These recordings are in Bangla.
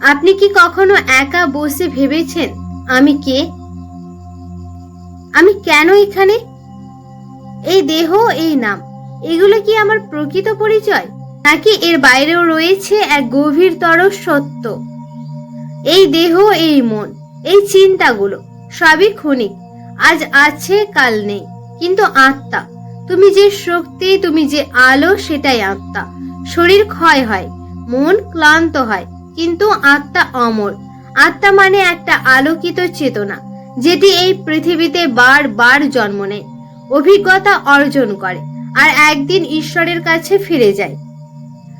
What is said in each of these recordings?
আপনি কি কখনো একা বসে ভেবেছেন? আমি কে? আমি কেন এখানে? এই দেহ, এই নাম, এগুলো কি আমার প্রকৃত পরিচয়? নাকি এর বাইরেও রয়েছে এক গভীরতর সত্য? এই দেহ, এই মন, এই চিন্তাগুলো সবই ক্ষণিক, আজ আছে, কাল নেই। কিন্তু আত্মা, তুমি যে শক্তি, তুমি যে আলো, সেটাই আত্মা। শরীর ক্ষয় হয়, মন ক্লান্ত হয় কিন্তু আত্মা অমর। আত্মা মানে একটা আলোকিত চেতনা, যেটি এই পৃথিবীতে বারবার জন্ম নেয়, অভিজ্ঞতা অর্জন করে, আর একদিন ঈশ্বরের কাছে ফিরে যায়।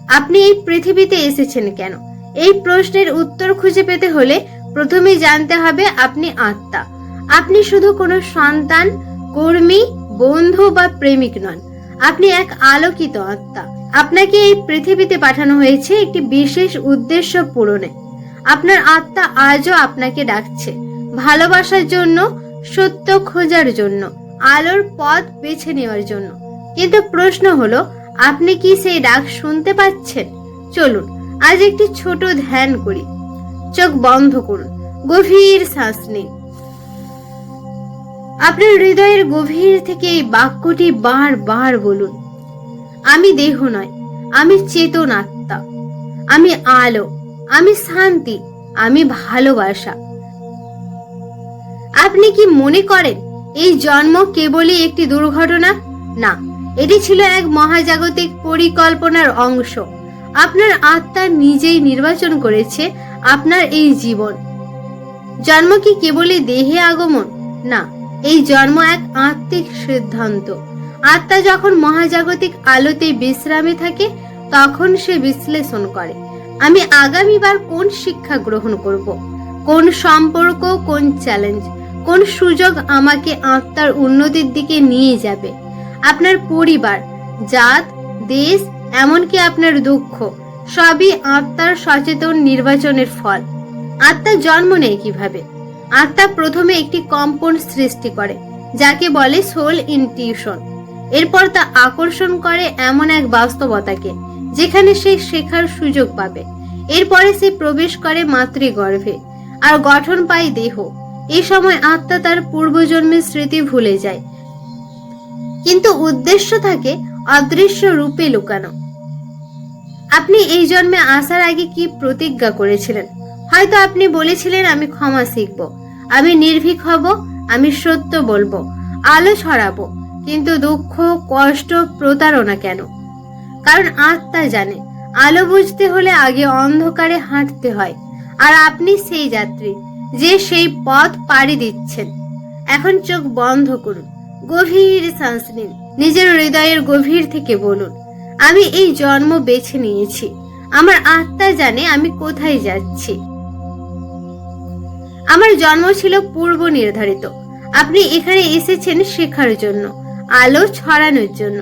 আপনি এই পৃথিবীতে এসেছেন কেন? এই প্রশ্নের উত্তর খুঁজে পেতে হলে প্রথমে জানতে হবে আপনি আত্মা। আপনি শুধু কোনো সন্তান, কর্মী, বন্ধু বা প্রেমিক নন। আপনি এক আলোকিত আত্মা। আপনাকে এই পৃথিবীতে পাঠানো হয়েছে একটি বিশেষ উদ্দেশ্য পূরণে। আপনার আত্মা আজও আপনাকে ডাকছে, ভালোবাসার জন্য, সত্য খোঁজার জন্য, আলোর পথ বেছে নেওয়ার জন্য। কিন্তু প্রশ্ন হলো, আপনি কি সেই ডাক শুনতে পাচ্ছেন? চলুন, আজ একটি ছোট ধ্যান করি। চোখ বন্ধ করুন, গভীর শ্বাস নিন। আপনার হৃদয়ের গভীর থেকে এই বাক্যটি বারবার বলুন। আমি দেহ নয়, আমি চেতন আত্মা। আমি আলো, আমি শান্তি, আমি ভালোবাসা। আপনি কি মনে করেন এই জন্ম কেবলই একটি দুর্ঘটনা? না, এটি ছিল এক মহাজাগতিক পরিকল্পনার অংশ। আপনার আত্মা নিজেই নির্বাচন করেছে আপনার এই জীবন। জন্ম কি কেবলই দেহে আগমন? না এই জন্ম এক আত্মিক সিদ্ধান্ত। আত্মা যখন মহাজাগতিক আলোতে বিশ্রামে থাকে, তখন সে বিশ্লেষণ করে, আমি আগামীবার কোন শিক্ষা গ্রহণ করব? কোন সম্পর্ক, কোন চ্যালেঞ্জ কোন সুযোগ আমাকে আত্মার উন্নতির দিকে নিয়ে যাবে? আপনার পরিবার, জাত, দেশ, এমনকি আপনার দুঃখ, সবই আত্মার সচেতন নির্বাচনের ফল। আত্মা জন্ম নেয় কীভাবে? আত্মা প্রথমে একটি কম্পন সৃষ্টি করে, যাকে বলে সোল ইনটিউশন এরপর তা আকর্ষণ করে এমন এক বাস্তবতাকে, যেখানে সে শেখার সুযোগ পাবে। এরপরে সে প্রবেশ করে মাতৃগর্ভে, আর গঠন পায় দেহ। এই সময় আত্মা তার পূর্বজন্মের স্মৃতি ভুলে যায়। কিন্তু উদ্দেশ্য থাকে অদৃশ্য রূপে লুকানো। আপনি এই জন্মে আসার আগে কি প্রতিজ্ঞা করেছিলেন? হয়তো আপনি বলেছিলেন, আমি ক্ষমা শিখব। আমি নির্ভীক হব, আমি সত্য বলব, আলো ছড়াবো, কিন্তু দুঃখ, কষ্ট, প্রতারণা কেন? কারণ আত্মা জানে, আলো বুঝতে হলে আগে অন্ধকারে হাঁটতে হয়। আর আপনি সেই যাত্রী, যে সেই পথ পাড়ি দিচ্ছেন। এখন চোখ বন্ধ করুন, গভীর শ্বাস নিন, নিজের হৃদয়ের গভীর থেকে বলুন, আমি এই জন্ম বেছে নিয়েছি, আমার আত্মা জানে আমি কোথায় যাচ্ছি। আমার জন্ম ছিল পূর্ব নির্ধারিত। আপনি এখানে এসেছেন শেখার জন্য, আলো ছড়ানোর জন্য।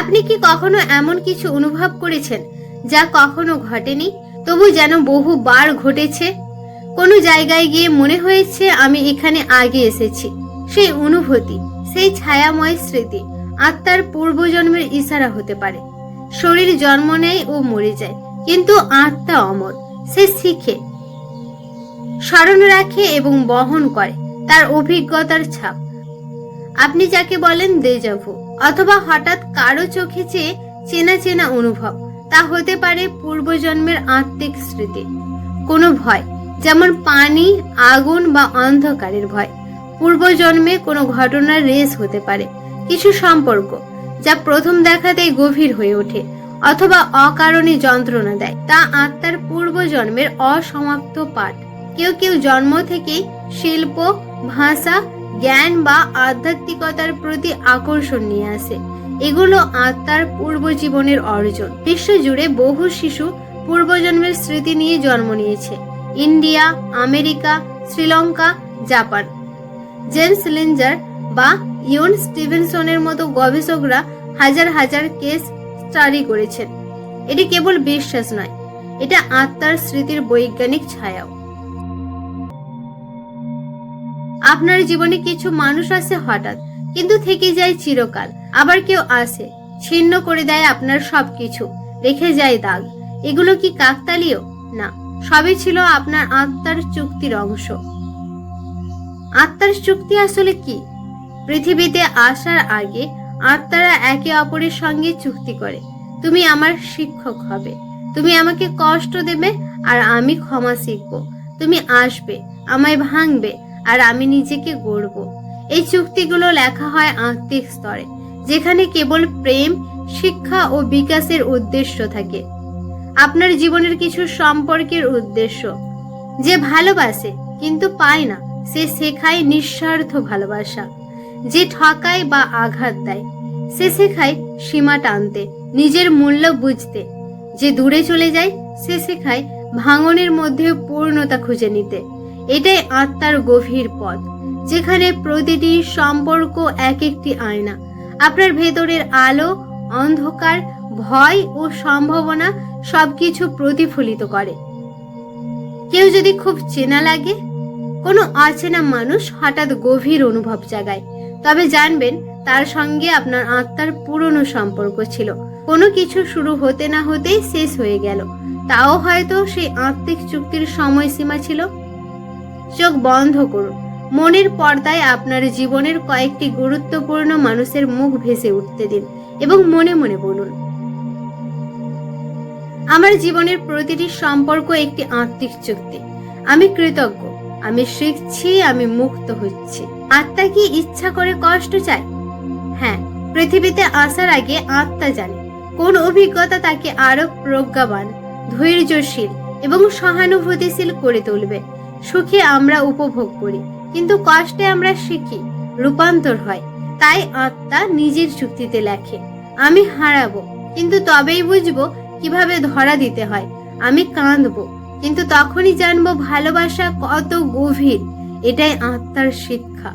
আপনি কি কখনো এমন কিছু অনুভব করেছেন যা কখনো ঘটেনি? তবু যেন বহুবার ঘটেছে। কোনো জায়গায় গিয়ে মনে হয়েছে আমি এখানে আগে এসেছি। সেই অনুভূতি, সেই ছায়াময় স্মৃতি আত্মার পূর্বজন্মের ইশারা হতে পারে। শরীর জন্ম নেয় ও মরে যায়, কিন্তু আত্মা অমর। সে শিখে, স্মরণ রাখে এবং বহন করে তার অভিজ্ঞতার ছাপ। আপনি যাকে বলেন দেজাভু অথবা হঠাৎ কারও চোখে চেয়ে চেনা চেনা অনুভব, তা হতে পারে পূর্বজন্মের আত্মিক স্মৃতি। কোনো ভয়, যেমন পানি, আগুন বা অন্ধকারের ভয়। পূর্বজন্মে কোনো ঘটনার রেস হতে পারে। কিছু সম্পর্ক, যা প্রথম দেখাতেই গভীর হয়ে ওঠে। অথবা অকারণে যন্ত্রণা দেয়, তা আত্মার পূর্বজন্মের অসমাপ্ত পাঠ। কেউ কেউ জন্ম থেকেই শিল্প, ভাষা, জ্ঞান বা আধ্যাত্মিকতার প্রতি আকর্ষণ নিয়ে আসে। এগুলো আত্মার পূর্বজীবনের অর্জন। বিশ্বজুড়ে বহু শিশু পূর্বজন্মের স্মৃতি নিয়ে জন্ম নিয়েছে। India, America, Sri Lanka, Japan. James Linger বা ইয়ন স্টিভেনসনের মতো গবেষকরা হাজার হাজার কেস স্টাডি করেছেন। এটি কেবল বিশ্বাস নয়, এটা আত্মার স্মৃতির বৈজ্ঞানিক ছায়াও। আপনার জীবনে কিছু মানুষ আসে হঠাৎ, কিন্তু থেকে যায় চিরকাল। আবার কেউ আসে ছিন্ন করে দেয় আপনার সবকিছু, রেখে যায় দাগ। এগুলো কি কাকতালীয়? না, সবই ছিল আপনার আত্মার চুক্তির অংশ। আত্মার চুক্তি আসলে কি? পৃথিবীতে আসার আগে আত্মারা একে অপরের সঙ্গে চুক্তি করে। তুমি আমার শিক্ষক হবে। তুমি আমাকে কষ্ট দেবে আর আমি ক্ষমা শিখব। তুমি আসবে, আমায় ভাঙবে আর আমি নিজেকে গড়ব। এই চুক্তিগুলো লেখা হয় আত্মিক স্তরে, যেখানে কেবল প্রেম, শিক্ষা ও বিকাশের উদ্দেশ্য থাকে। আপনার জীবনের কিছু সম্পর্কের উদ্দেশ্য। যে ভালোবাসে, কিন্তু পায় না, সে শেখায় নিঃস্বার্থ ভালোবাসা। যে ঠকায় বা আঘাত দেয়, সে শেখায় সীমা টানতে, নিজের মূল্য বুঝতে। যে দূরে চলে যায়, সে শেখায় ভাঙনের মধ্যে পূর্ণতা খুঁজে নিতে। এটাই আত্মার গভীর পথ, যেখানে প্রতিটি সম্পর্ক এক একটি আয়না। আপনার ভেতরের আলো, অন্ধকার, ভয় ও সম্ভাবনা সবকিছু প্রতিফলিত করে। কেউ যদি খুব চেনা লাগে, কোনো অচেনা মানুষ হঠাৎ গভীর অনুভব জাগায়। তবে জানবেন, তার সঙ্গে আপনার আত্মার পুরনো সম্পর্ক ছিল। কোনো কিছু শুরু হতে না হতেই শেষ হয়ে গেল। তাও হয়তো সেই আত্মিক চুক্তির সময়সীমা ছিল। চোখ বন্ধ করুন। মনের পর্দায় আপনার জীবনের কয়েকটি গুরুত্বপূর্ণ মানুষের মুখ ভেসে উঠতে দিন এবং মনে মনে বলুন, আমার জীবনের প্রতিটি সম্পর্ক একটি আত্মিক চুক্তি। আমি কৃতজ্ঞ। আমি শিখছি, আমি মুক্ত হচ্ছি। আত্মা কি ইচ্ছা করে কষ্ট চায়? হ্যাঁ পৃথিবীতে আসার আগে আত্মা জানে। কোন অভিজ্ঞতা তাকে আরও প্রজ্ঞাবান, ধৈর্যশীল এবং সহানুভূতিশীল করে তুলবে। সুখে আমরা উপভোগ করি, কিন্তু কষ্টে আমরা শিখি, রূপান্তর হয়। তাই আত্মা নিজের চুক্তিতে লেখে, আমি হারাবো, কিন্তু তবেই বুঝব কীভাবে ধরা দিতে হয়। আমি কাঁদবো। কিন্তু তখনই জানব ভালোবাসা কত গভীর, এটাই আত্মার শিক্ষা।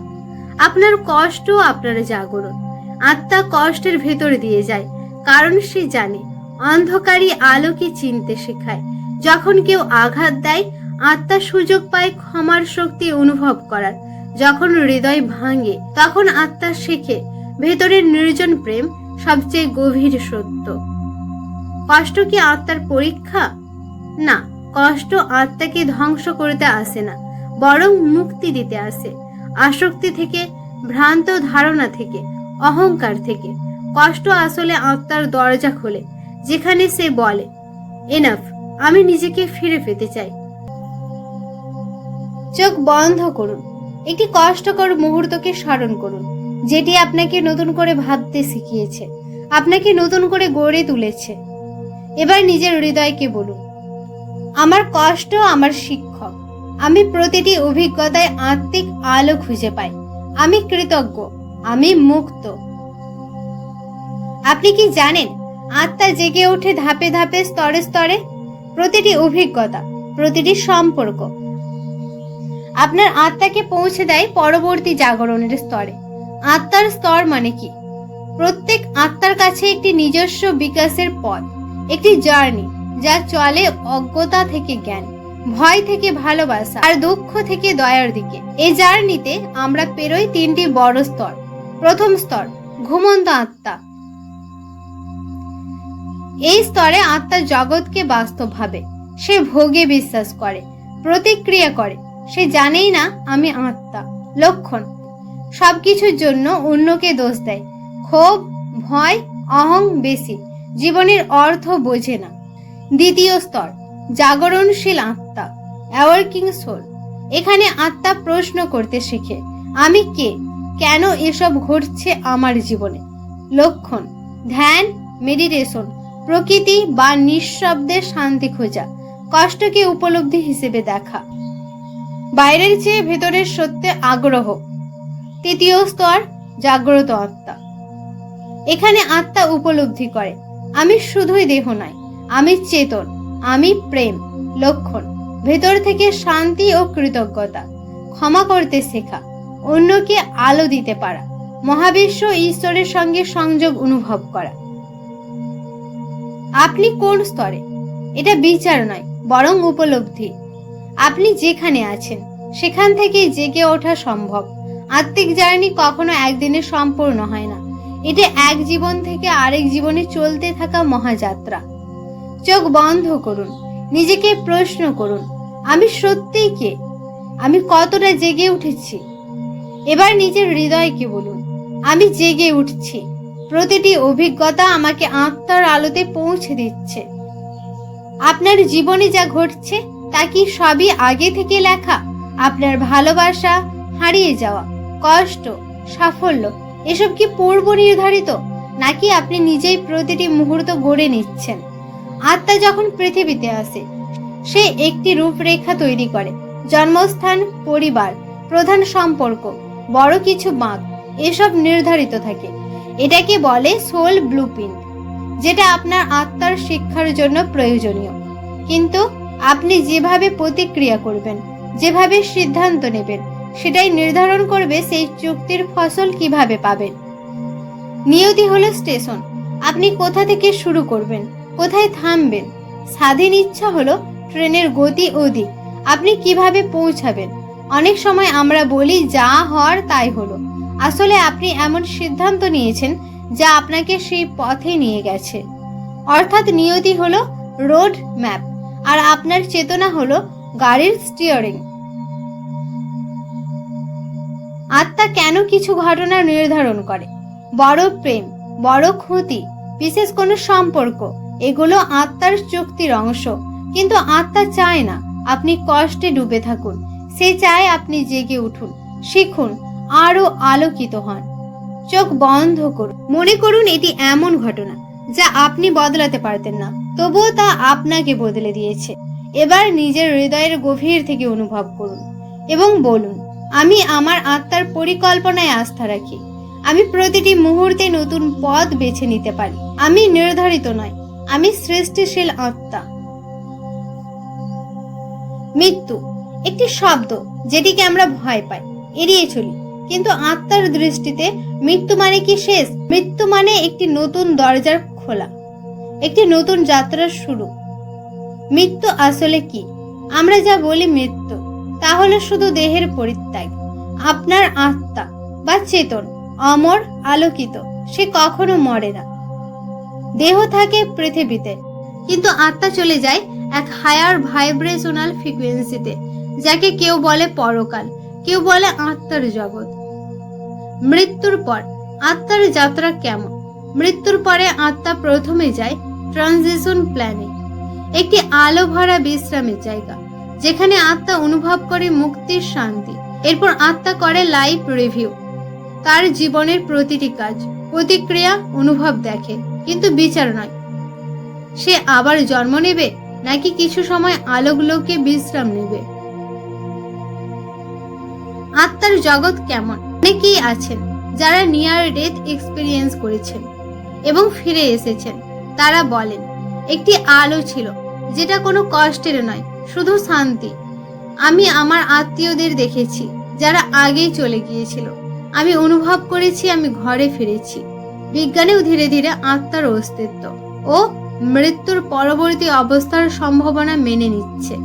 আপনার কষ্ট আপনার জাগরণ। আত্মা কষ্টের ভেতর দিয়ে যায়, কারণ সে জানে, অন্ধকারই আলোকে চিনতে শেখায়। যখন কেউ আঘাত দেয়, আত্মা সুযোগ পায় ক্ষমার শক্তি অনুভব করার। যখন হৃদয় ভাঙে, তখন আত্মা শেখে, ভেতরের নির্জন প্রেম সবচেয়ে গভীর সত্য। কষ্ট কি আত্মার পরীক্ষা? না। কষ্ট আত্মাকে ধ্বংস করতে আসে না, বরং মুক্তি দিতে আসে। আসক্তি থেকে, ভ্রান্ত ধারণা থেকে, অহংকার থেকে। কষ্ট আসলে আত্মার দরজা খোলে, যেখানে সে বলে এনাফ আমি নিজেকে ফিরে পেতে চাই। চোখ বন্ধ করুন। একটি কষ্টকর মুহূর্তকে স্মরণ করুন, যেটি আপনাকে নতুন করে ভাবতে শিখিয়েছে, আপনাকে নতুন করে গড়ে তুলেছে। এবার নিজের হৃদয়কে বলুন আমার কষ্ট, আমার শিক্ষক। আমি প্রতিটি অভিজ্ঞতায় আত্মিক আলো খুঁজে পাই। আমি কৃতজ্ঞ, আমি মুক্ত। আপনি কি জানেন, আত্মা জেগে ওঠে ধাপে ধাপে, স্তরে স্তরে? প্রতিটি অভিজ্ঞতা, প্রতিটি সম্পর্ক আপনার আত্মাকে পৌঁছে দেয় পরবর্তী জাগরণের স্তরে। আত্মার স্তর মানে কি? প্রত্যেক আত্মার কাছে একটি নিজস্ব বিকাশের পথ, একটি জার্নি। যা চলে অজ্ঞতা থেকে জ্ঞান, ভয় থেকে ভালোবাসা আর দুঃখ থেকে দয়ার দিকে। এই জার্নিতে আমরা পেরোই তিনটি বড় স্তর। প্রথম স্তর, ঘুমন্ত আত্মা। এই স্তরে আত্মা জগৎকে বাস্তব ভাবে সে ভোগে বিশ্বাস করে, প্রতিক্রিয়া করে। সে জানেই না আমি আত্মা, লক্ষণ। সবকিছুর জন্য অন্যকে দোষ দেয়। ক্ষোভ, ভয়, অহং বেশি। জীবনের অর্থ বোঝে না। দ্বিতীয় স্তর, জাগরণশীল আত্মা অ্যাওয়ার্কিং সোল এখানে আত্মা প্রশ্ন করতে শেখে, আমি কে? কেন এসব ঘটছে আমার জীবনে? লক্ষণ, ধ্যান মেডিটেশন প্রকৃতি বা নিঃশব্দে শান্তি খোঁজা, কষ্টকে উপলব্ধি হিসেবে দেখা। বাইরের চেয়ে ভেতরের সত্যে আগ্রহ। তৃতীয় স্তর, জাগ্রত আত্মা। এখানে আত্মা উপলব্ধি করে, আমি শুধুই দেহ নয় আমি চেতন, আমি প্রেম, লক্ষণ। ভেতর থেকে শান্তি ও কৃতজ্ঞতা। ক্ষমা করতে শেখা, অন্যকে আলো দিতে পারা। মহাবিশ্ব ঈশ্বরের সঙ্গে সংযোগ অনুভব করা। আপনি কোন স্তরে? এটা বিচার নয়, বরং উপলব্ধি। আপনি যেখানে আছেন, সেখান থেকে জেগে ওঠা সম্ভব। আত্মিক জার্নি কখনো একদিনে সম্পূর্ণ হয় না। এটা এক জীবন থেকে আরেক জীবনে চলতে থাকা মহাযাত্রা। চোখ বন্ধ করুন, নিজেকে প্রশ্ন করুন, আমি সত্যিই কে? আমি কতটা জেগে উঠেছি? এবার নিজের হৃদয়কে বলুন, আমি জেগে উঠছি। প্রতিটি অভিজ্ঞতা আমাকে আত্মার আলোতে পৌঁছে দিচ্ছে। আপনার জীবনে যা ঘটছে, তা কি সবই আগে থেকে লেখা? আপনার ভালোবাসা, হারিয়ে যাওয়া, কষ্ট, সাফল্য, এসব কি পূর্ব নির্ধারিত? নাকি আপনি নিজেই প্রতিটি মুহূর্ত গড়ে নিচ্ছেন? আত্মা যখন পৃথিবীতে আসে, সে একটি রূপরেখা তৈরি করে। জন্মস্থান, পরিবার, প্রধান সম্পর্ক, বড় কিছু বাঁক, এসব নির্ধারিত থাকে। এটাকে বলে সোল ব্লুপ্রিন্ট, যেটা আপনার আত্মার শিক্ষার জন্য প্রয়োজনীয়। কিন্তু আপনি যেভাবে প্রতিক্রিয়া করবেন, যেভাবে সিদ্ধান্ত নেবেন, সেটাই নির্ধারণ করবে সেই চুক্তির ফসল কীভাবে পাবেন। নিয়তি হলো স্টেশন। আপনি কোথা থেকে শুরু করবেন? কোথায় থামবেন? স্বাধীন ইচ্ছা হলো ট্রেনের গতি ও দিক আপনি কীভাবে পৌঁছাবেন? অনেক সময় আমরা বলি, যা হওয়ার তাই হলো। আসলে আপনি এমন সিদ্ধান্ত নিয়েছেন যা আপনাকে সেই পথে নিয়ে গেছে। অর্থাৎ নিয়তি হলো রোড ম্যাপ, আর আপনার চেতনা হলো গাড়ির স্টিয়ারিং। আত্মা কেন কিছু ঘটনা নির্ধারণ করে? বড় প্রেম, বড় ক্ষতি, বিশেষ কোনো সম্পর্ক এগুলো আত্মার চুক্তির অংশ। কিন্তু আত্মা চায় না আপনি কষ্টে ডুবে থাকুন। সে চায় আপনি জেগে উঠুন, শিখুন আরও আলোকিত হন। চোখ বন্ধ করুন। মনে করুন এটি এমন ঘটনা যা আপনি বদলাতে পারতেন না, তবুও তা আপনাকে বদলে দিয়েছে। এবার নিজের হৃদয়ের গভীর থেকে অনুভব করুন এবং বলুন, আমি আমার আত্মার পরিকল্পনায় আস্থা রাখি। আমি প্রতিটি মুহূর্তে নতুন পথ বেছে নিতে পারি। আমি নির্ধারিত নয় আমি সৃষ্টিশীল আত্মা। মৃত্যু, একটি শব্দ যেটিকে আমরা ভয় পাই, এড়িয়ে চলি। কিন্তু আত্মার দৃষ্টিতে মৃত্যু মানে কি শেষ? মৃত্যু মানে একটি নতুন দরজার খোলা, একটি নতুন যাত্রার শুরু। মৃত্যু আসলে কি? আমরা যা বলি মৃত্যু, তা হলো শুধু দেহের পরিত্যাগ। আপনার আত্মা বা চেতন অমর, আলোকিত, সে কখনো মরে না। দেহ থাকে পৃথিবীতে। কিন্তু আত্মা চলে যায় এক হায়ার ভাইব্রেশনাল ফ্রিকোয়েন্সিতে, যাকে কেউ বলে পরকাল, কেউ বলে আত্মার জগৎ। মৃত্যুর পর আত্মার যাত্রা কেমন? মৃত্যুর পরে আত্মা প্রথমে যায় ট্রানজিশন প্ল্যানে, একটি আলো ভরা বিশ্রামের জায়গা, যেখানে আত্মা অনুভব করে মুক্তির শান্তি। এরপর আত্মা করে লাইফ রিভিউ তার জীবনের প্রতিটি কাজ, প্রতিক্রিয়া, অনুভব দেখে। কিন্তু বিচার নয়। সে আবার জন্ম নেবে নাকি কিছু সময় আলোকলোকে বিশ্রাম নেবে? আত্মার জগৎ কেমন? অনেকেই আছেন যারা নিয়ার ডেথ এক্সপিরিয়েন্স করেছেন এবং ফিরে এসেছেন। তারা বলেন, একটি আলো ছিল, যেটা কোনো কষ্টের নয়, শুধু শান্তি। আমি আমার আত্মীয়দের দেখেছি যারা আগেই চলে গিয়েছিল। আমি অনুভব করেছি আমি ঘরে ফিরেছি। বিজ্ঞানেও ধীরে ধীরে আত্মার অস্তিত্ব ও মৃত্যুর পরবর্তী অবস্থার সম্ভাবনা মেনে নিচ্ছে।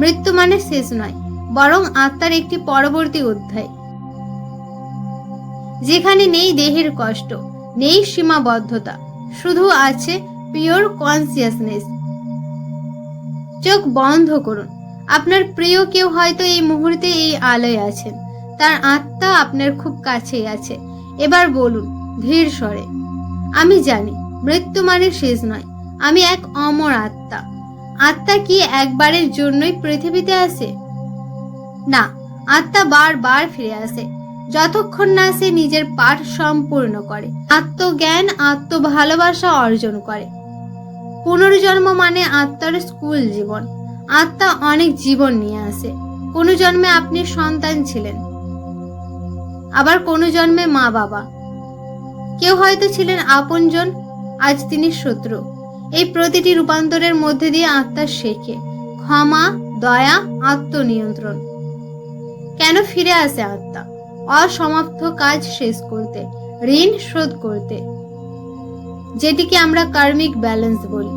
মৃত্যু মানে শেষ নয়, বরং আত্মার একটি পরবর্তী অধ্যায়। যেখানে নেই দেহের কষ্ট, নেই সীমাবদ্ধতা, শুধু আছে পিওর কনসিয়াসনেস চোখ বন্ধ করুন। আপনার প্রিয় কেউ হয়তো এই মুহূর্তে এই আলোয় আছেন। তার আত্মা আপনার খুব কাছেই আছে। এবার বলুন ধীর স্বরে, আমি জানি মৃত্যু মানে শেষ নয়। আমি এক অমর আত্মা। আত্মা কি একবারের জন্যই পৃথিবীতে আসে না, আত্মা বারবার ফিরে আসে, যতক্ষণ না সে নিজের পাঠ সম্পূর্ণ করে, আত্মজ্ঞান আত্ম ভালোবাসা অর্জন করে। পুনর্জন্ম মানে আত্মার স্কুল জীবন। আত্মা অনেক জীবন নিয়ে আসে। কোনো জন্মে আপনি সন্তান ছিলেন, আবার কোনো জন্মে মা বাবা কেউ হয়তো ছিলেন আপনজন, আজ তিনি শত্রু। এই প্রতিটি রূপান্তরের মধ্যে দিয়ে আত্মা শেখে। ক্ষমা, দয়া, আত্মনিয়ন্ত্রণ। কেন ফিরে আসে আত্মা? অসমাপ্ত কাজ শেষ করতে, ঋণ শোধ করতে। যেটিকে আমরা কার্মিক ব্যালেন্স বলি।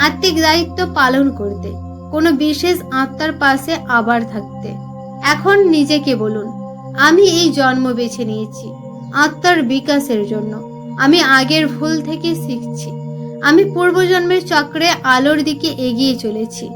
আত্মিক দায়িত্ব পালন করতে, কোনো বিশেষ আত্মার পাশে আবার থাকতে। এখন নিজেকে বলুন, আমি এই জন্ম বেছে নিয়েছি। আত্মার বিকাশের জন্য। আমি আগের ভুল থেকে শিখছি। আমি পূর্বজন্মের চক্রে আলোর দিকে এগিয়ে চলেছি।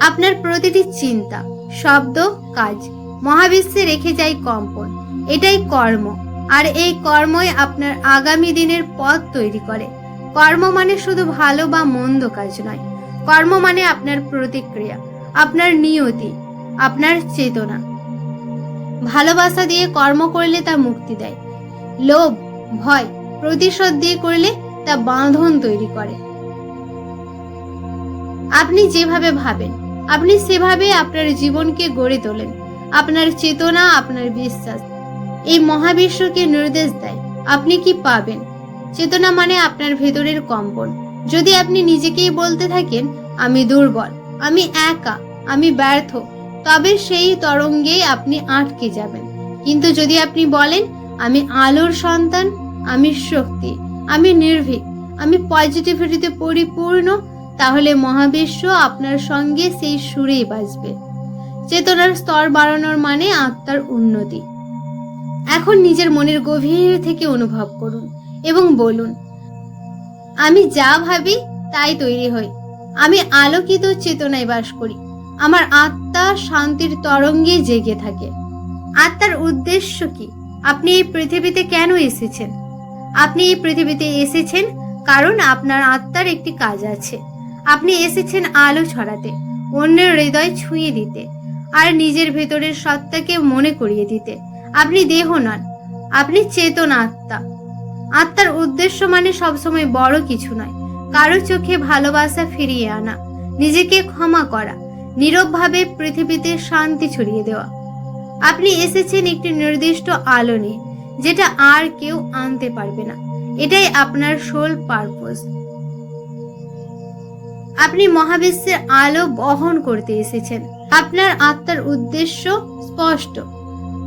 আপনার প্রতিটি চিন্তা, শব্দ, কাজ মহাবিশ্বে রেখে যায় কম্পন। এটাই কর্ম। আর এই কর্মই আপনার আগামী দিনের পথ তৈরি করে। কর্ম মানে শুধু ভালো বা মন্দ কাজ নয়। কর্ম মানে আপনার প্রতিক্রিয়া, আপনার নিয়তি, আপনার চেতনা। ভালোবাসা দিয়ে কর্ম করলে তা মুক্তি দেয়। লোভ, ভয়, প্রতিশোধ দিয়ে করলে তা বাঁধন তৈরি করে। আপনি যেভাবে ভাবেন, আপনি সেভাবে আপনার জীবনকে গড়ে তোলেন। আপনার চেতনা, আপনার বিশ্বাস। এই মহাবিশ্বকে নির্দেশ দেয়, আপনি কি পাবেন? চেতনা মানে আপনার ভেতরের কম্পন। যদি আপনি নিজেকেই বলতে থাকেন, আমি দুর্বল, আমি একা, আমি ব্যর্থ তবে সেই তরঙ্গে আপনি আটকে যাবেন। কিন্তু যদি আপনি বলেন, আমি আলোর সন্তান, আমি শক্তি, আমি নির্ভীক, আমি পজিটিভিটিতে পরিপূর্ণ, তাহলে মহাবিশ্ব আপনার সঙ্গে সেই সুরেই বাজবে। চেতনার স্তর বাড়ানোর মানে আত্মার উন্নতি। এখন নিজের মনের গভীর থেকে অনুভব করুন এবং বলুন, আমি যা ভাবি তাই তৈরি হই আমি আলোকিত চেতনায় বাস করি। আমার আত্মা শান্তির তরঙ্গে জেগে থাকে। আত্মার উদ্দেশ্য কি? আপনি এই পৃথিবীতে কেন এসেছেন? আপনি এই পৃথিবীতে এসেছেন কারণ আপনার আত্মার একটি কাজ আছে। আপনি এসেছেন আলো ছড়াতে, অন্যের হৃদয় ছুঁয়ে দিতে, আর নিজের ভেতরের সত্তাকে মনে করিয়ে দিতে। আপনি দেহ নন, আপনি চেতনা আত্মা। আত্মার উদ্দেশ্য মানে সবসময় বড় কিছু নয়, কারও চোখে ভালোবাসা ফিরিয়ে আনা, নিজেকে ক্ষমা করা। নীরবভাবে পৃথিবীতে শান্তি ছড়িয়ে দেওয়া। আপনি এসেছেন একটি নির্দিষ্ট আলো নিয়ে, যেটা আর কেউ আনতে পারবে না। এটাই আপনার সোল পারপোজ আপনি মহাবিশ্বের আলো বহন করতে এসেছেন। আপনার আত্মার উদ্দেশ্য স্পষ্ট।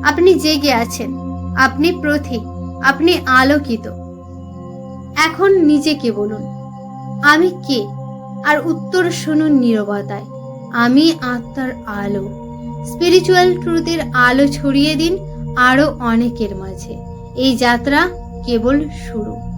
আপনি জেগে আছেন। আপনি প্রথিক আপনি আলোকিত। এখন নিজেকে বলুন, আমি কে? আর উত্তর শুনুন নীরবতায়। আমি আত্মার আলো। স্পিরিচুয়াল ট্রুথের আলো ছড়িয়ে দিন আরও অনেকের মাঝে। এই যাত্রা কেবল শুরু।